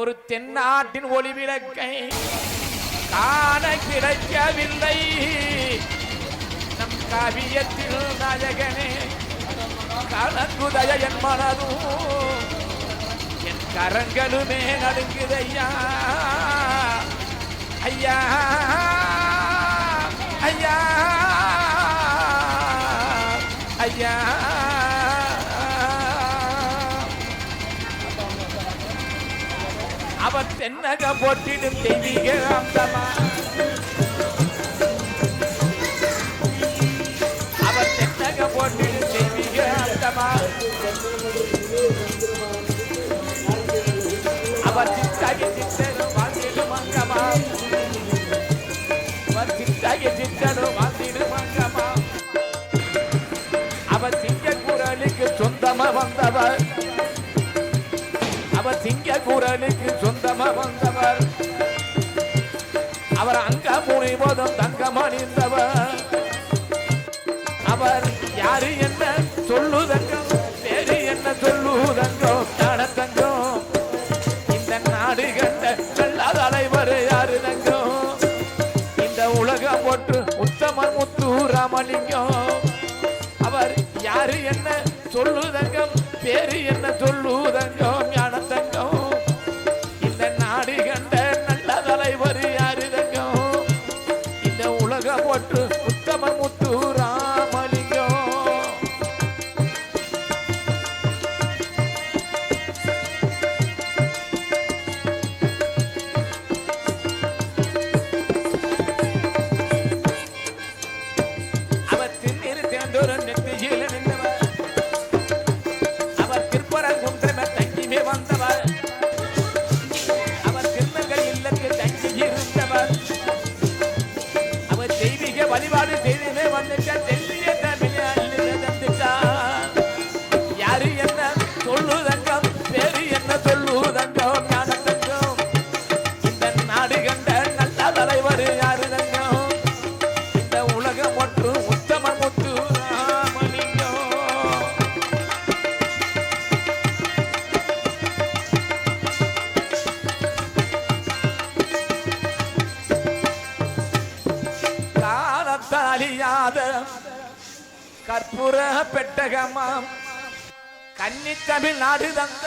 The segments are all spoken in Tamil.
ஒரு தென்னாட்டின் ஒளி விளக்கை காண கிடைக்கவில்லை. நம் காவியத்தில் நாயகனே கலங்குதய என் மனதும் என் கரங்களுமே நடுங்குதையா. ஐயா ஐயா ஐயா. அவர் தென்னக போட்டிடும் தெய்வீக அந்தமா. அவர் தென்னக போட்டிடும் தெய்வீக அந்தமா. அவர் குரலுக்கு சொந்தமா வந்தவர். அவர் அங்க முனைவதும் தங்கம் அணிந்தவர். அவர் யாரு என்ன சொல்லுதங்கம் வேறு என்ன சொல்லுதங்கம் நடத்தங்கம் இந்த நாடு கண்ட நல்ல தலைவர் யாரு தங்கம் இந்த உலகம் ஒற்று உத்தமர் முத்து ராமலிங்கம். அவர் யாரு என்ன சொல்லுதங்கம் பேரு என்ன சொல்லுதங்கம் வழிபாடு செய்து காலத்தாலியாத கற்பூர பெட்டகமாம். கன்னி தமிழ்நாடு தந்த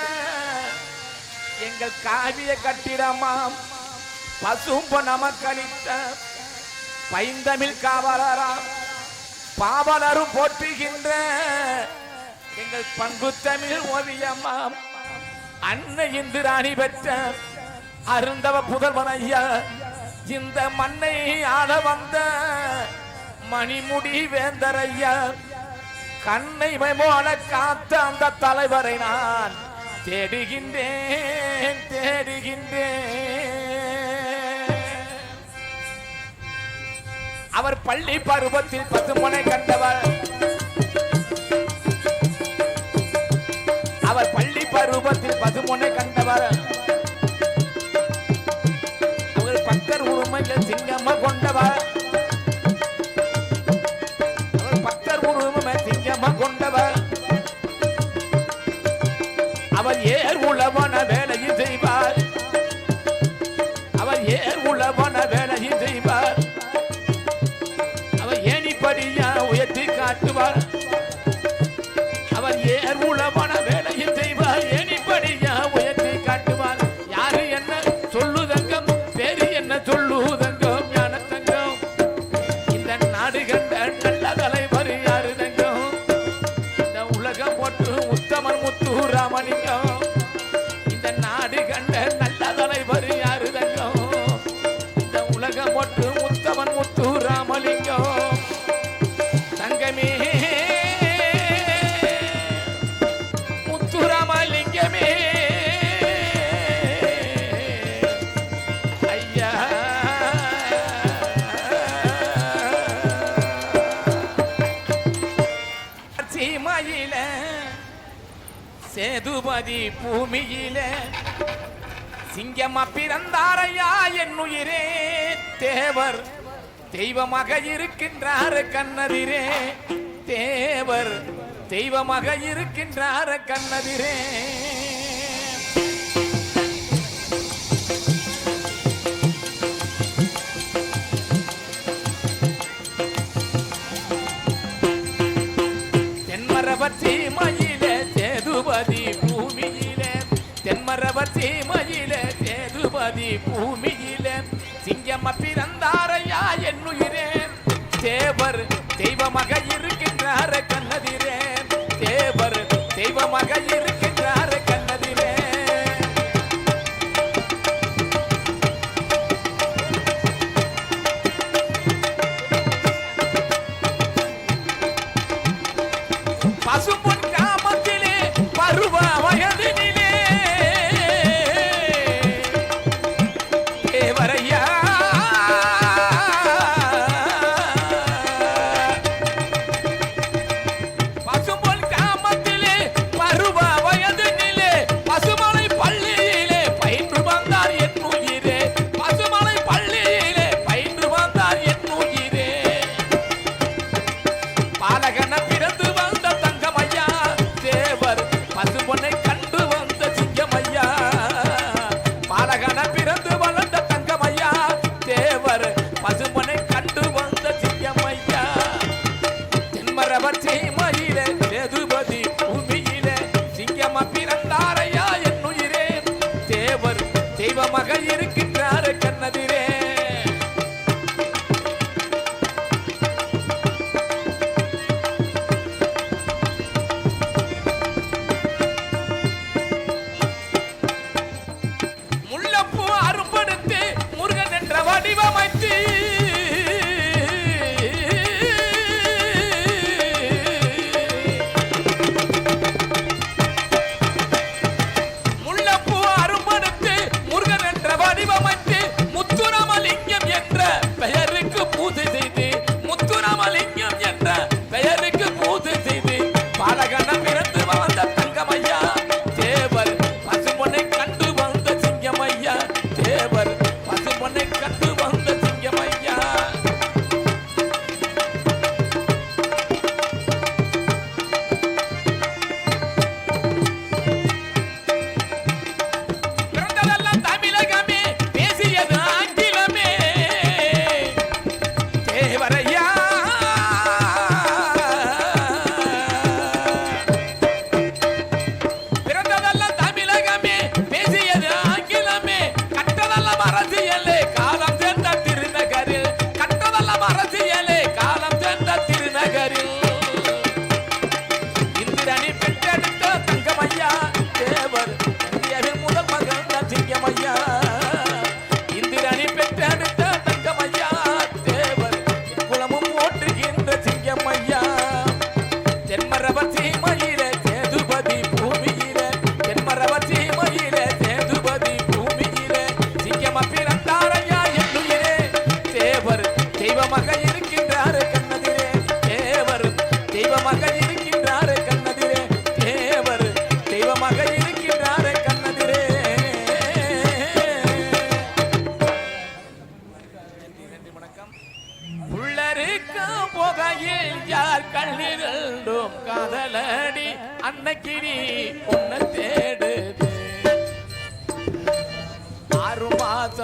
எங்கள் காவிய கட்டிடமாம். பசும்ப நமக்களித்த பைந்தமிழ் காவலராம். பாவலரும் போற்றுகின்ற எங்கள் பண்பு தமிழ் ஓவியமாம். அன்னை இந்திராணி பெற்ற அருந்தவ புதல்வன் ஐயா இந்த மண்ணை ஆள வந்த மணிமுடி வேந்தரையா கண்ணை போல காத்த அந்த தலைவரை நான் தேடுகின்றேன் தேடுகின்றேன். அவர் பள்ளி பருவத்தில் பத்து முனை கண்டவர். அவர் பள்ளி பருவத்தில் பதுமுனை கண்டவர். அவர் பக்தர் உரிமையில் சிங்கம்மா கொண்டவர். ஏர் உளவனவே சேதுபதி பூமியில சிங்கமா பிறந்தாரையா என் உயிரே? தேவர் தெய்வமாக இருக்கின்றார் கண்ணதிரே. தேவர் தெய்வமாக இருக்கின்றார் கண்ணதிரே. 我ห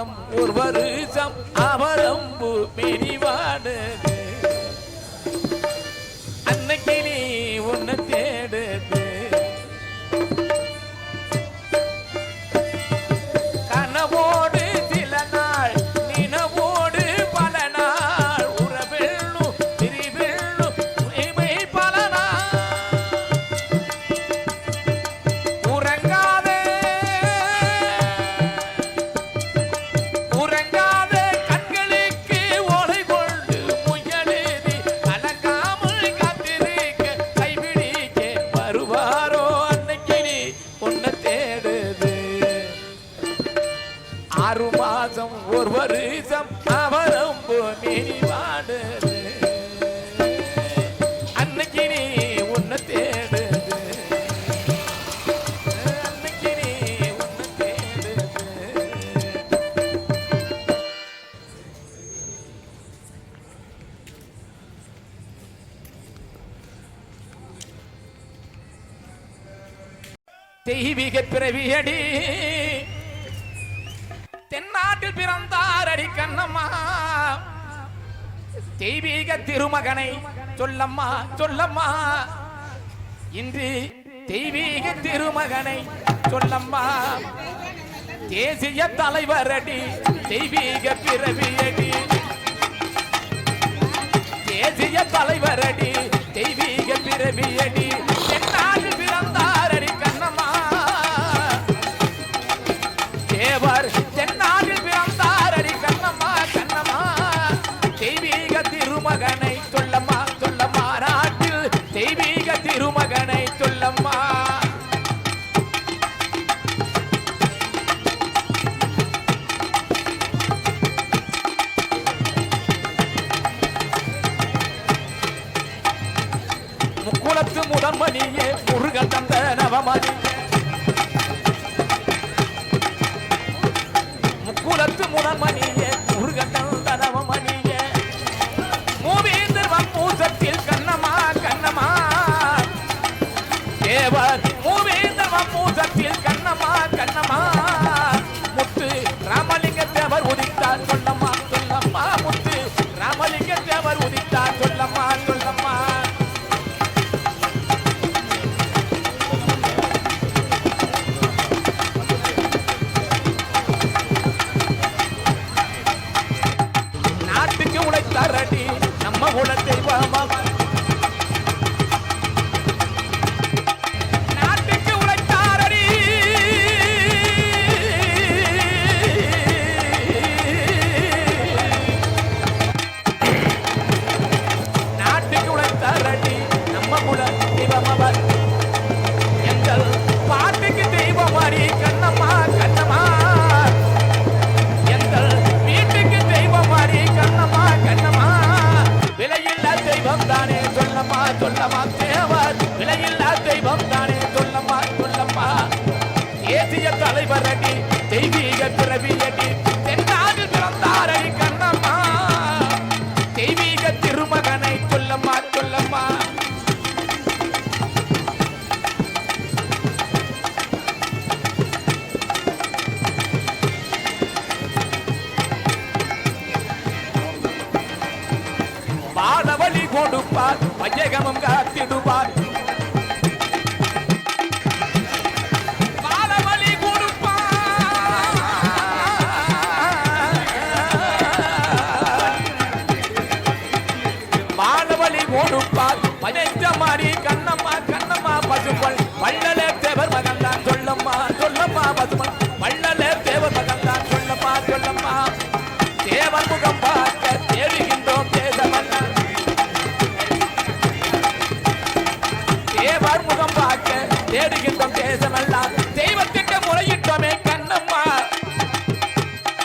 வருஷம் ஒரு வருஷம் அவரம்பு பிரிவானது. ஒரு வருஷம் அவரும் பூமி வாடுது அன்னைக்கு நீ உன்னை தேடுது அன்னைக்கு நீ தெய்வீக பிறவியடி. தென்னாட்டில் பிறந்தார் அடி கண்ணம்மா. தெய்வீக திருமகனை சொல்லம்மா சொல்லம்மா. இன்று தெய்வீக திருமகனை சொல்லம்மா. தேசிய தலைவர் அடி தெய்வீக பிறவியடி தேசிய தலைவர் மணியே முருகன் தந்த நவமணி முக்குலத்து முதன்மணியே ஜெகமும் காத்திடுவார் பனைத்த மாறி கண்ணம்மா கண்ணம்மா பசுப்பல் பள்ளலே தேவர் மகன் தான் சொல்லம்மா சொல்லம்மா பசு